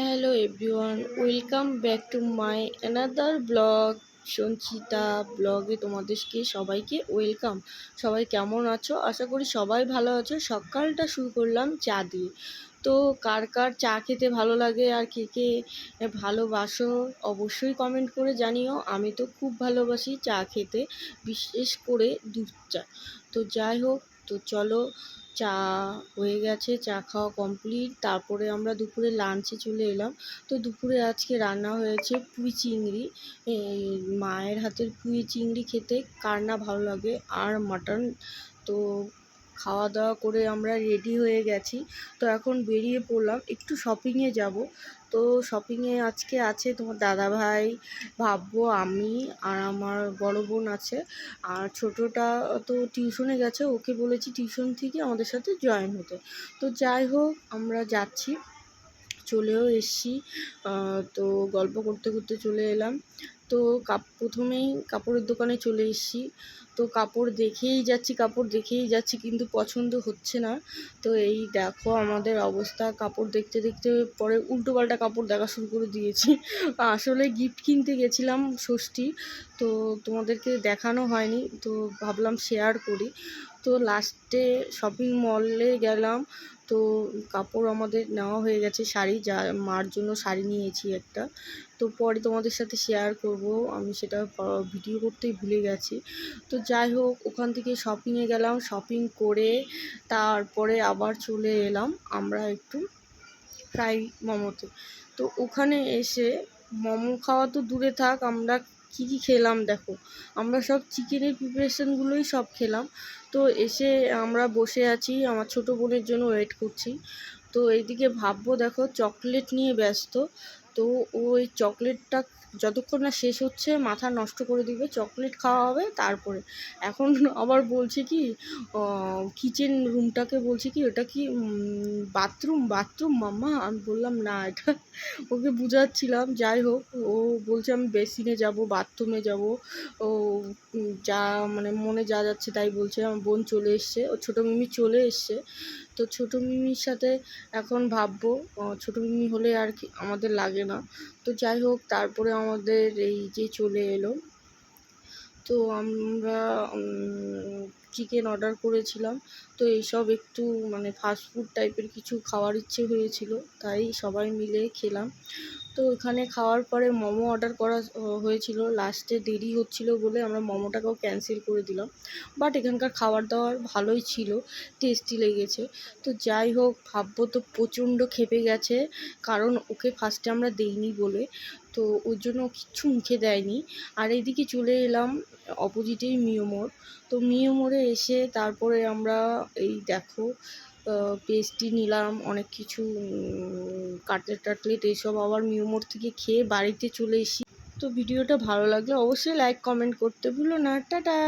Hello everyone, welcome back to my another blog. Sanchita ব্লগে তোমাদেরকে সবাইকে ওয়েলকাম। সবাই কেমন আছো? আশা করি সবাই ভালো আছো। সকালটা শুরু করলাম চা দিয়ে। তো কার কার চা খেতে ভালো লাগে আর কে কে ভালোবাসো অবশ্যই কমেন্ট করে জানিও। আমি তো খুব ভালোবাসি চা খেতে, বিশেষ করে দুধ চা। তো যাই হোক তো চলো চা হয়ে গেছে, চা খাওয়া কমপ্লিট তারপরে আমরা দুপুরে লাঞ্চে চলে এলাম। তো দুপুরে আজকে রান্না হয়েছে পুঁই চিংড়ি। মায়ের হাতের পুঁই চিংড়ি খেতে কার না ভালো লাগে? আর মাটন তো খাওয়া দাওয়া করে আমরা রেডি হয়ে গেছি। তো এখন বেরিয়ে পড়লাম, একটু শপিংয়ে যাব। তো শপিংয়ে আজকে আছে তোমার দাদা ভাই ভাববো, আমি আর আমার বড় বোন আছে। আর ছোটোটা তো টিউশনে গেছে, ওকে বলেছি টিউশন থেকে আমাদের সাথে জয়েন হতে। তো যাই হোক, আমরা যাচ্ছি। চলেও এসছি। তো গল্প করতে করতে চলে এলাম। তো কাপ, প্রথমেই কাপড়ের দোকানে চলে এসেছি। তো কাপড় দেখেই যাচ্ছি, কাপড় দেখেই যাচ্ছি, কিন্তু পছন্দ হচ্ছে না। তো এই দেখো আমাদের অবস্থা, কাপড় দেখতে দেখতে পরে উল্টো পাল্টা কাপড় দেখা শুরু করে দিয়েছি। আসলে গিফট কিনতে গেছিলাম ষষ্ঠী, তো তোমাদেরকে দেখানো হয়নি, তো ভাবলাম শেয়ার করি। তো লাস্টে শপিং মলে গেলাম। তো কাপড় আমাদের নেওয়া হয়ে গেছে, শাড়ি যা, মার জন্য শাড়ি নিয়েছি একটা। তো পরে তোমাদের সাথে শেয়ার করব, আমি সেটা ভিডিও করতেই ভুলে গেছি। তো যাই হোক, ওখান থেকে শপিংয়ে গেলাম শপিং করে তারপরে আবার চলে এলাম আমরা একটু ফ্রাই মোমোতে। তো ওখানে এসে মোমো খাওয়া তো দূরে থাক, আমরা কী কী খেলাম দেখো। আমরা সব চিকেনের প্রিপারেশানগুলোই সব খেলাম। তো এসে আমরা বসে আছি, আমার ছোটো বোনের জন্য ওয়েট করছি। তো এইদিকে ভাববো দেখো চকলেট নিয়ে ব্যস্ত। তো ওই চকলেটটা যতক্ষণ না শেষ হচ্ছে, মাথা নষ্ট করে দিবে, চকলেট খাওয়া হবে তারপরে। এখন আবার বলছে কি কিচেন রুমটাকে বলছে কি, ওটা কি বাথরুম বাথরুম মাম্মা? আমি বললাম, না, এটা ওকে বুঝাচ্ছিলাম। যাই হোক, ও বলছে, আমি বেসিনে যাব বাথরুমে যাব। ও যা মানে মনে যা যাচ্ছে তাই বলছে। আমার বোন চলে এসছে। ও ছোটো মিমি চলে এসছে। তো ছোটো মিমির সাথে এখন ভাববো ছোটো মিমি হলে আর কি আমাদের লাগে না। তো যাই হোক, তারপরে আমাদের এই যে চলে এলো। তো আমরা চিকেন অর্ডার করেছিলাম। তো এইসব একটু মানে ফাস্টফুড টাইপের কিছু খাওয়ার ইচ্ছে হয়েছিল, তাই সবাই মিলে খেলাম। তো ওখানে খাওয়ার পরে মোমো অর্ডার করা হয়েছিল। লাস্টে দেরি হচ্ছিল বলে আমরা মোমোটাকেও ক্যান্সেল করে দিলাম। বাট এখানকার খাবার দাবার ভালোই ছিল টেস্টি লেগেছে। তো যাই হোক, ভাববো তো প্রচণ্ড খেপে গেছে, কারণ ওকে ফার্স্টে আমরা দেইনি বলে। তো ওর জন্য কিচ্ছু মুখে দেয়নি। আর এদিকে চলে এলাম অপোজিটেই মিও মোড়। তো মিও মোড়ে এসে তারপরে আমরা এই দেখো পেস্ট্রি নিলাম, অনেক কিছু কাটলেট টাটলেট এইসব আবার মিউমোর থেকে খেয়ে বাড়িতে চলে এসি তো ভিডিওটা ভালো লাগলে অবশ্যই লাইক কমেন্ট করতে ভুলো না। টাটা!